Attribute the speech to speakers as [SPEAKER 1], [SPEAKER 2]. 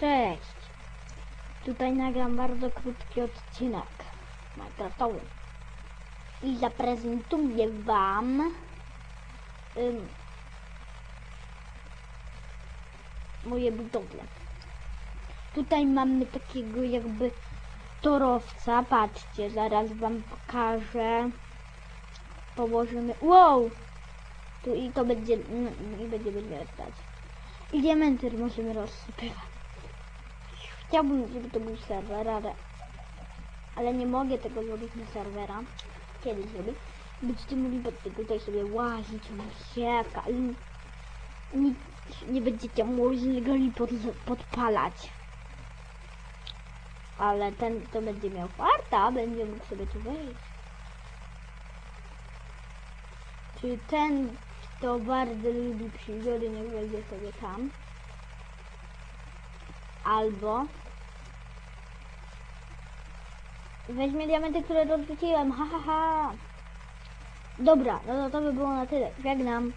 [SPEAKER 1] Cześć! Tutaj nagram bardzo krótki odcinek Minecraftowy i zaprezentuję Wam ym, moje budowle. Tutaj mamy takiego jakby torowca, patrzcie, zaraz Wam pokażę. Położymy, wow! Tu i to będzie, no, i będzie wyglądać. I diamenty możemy rozsypywać. Chciałbym, żeby to był serwer, ale, ale nie mogę tego zrobić na serwera. Kiedy zrobię? Będziecie mogli tutaj sobie łazić, sieka, ale nie, będziecie mogli pod, podpalać. Ale ten, kto będzie miał farta, będzie mógł sobie tu wejść. Czy ten, kto bardzo lubi przygody, niech wejdzie sobie tam. Albo weźmie diamenty, które rozrzuciłem, ha ha ha. Dobra, no to, by było na tyle. Żegnam.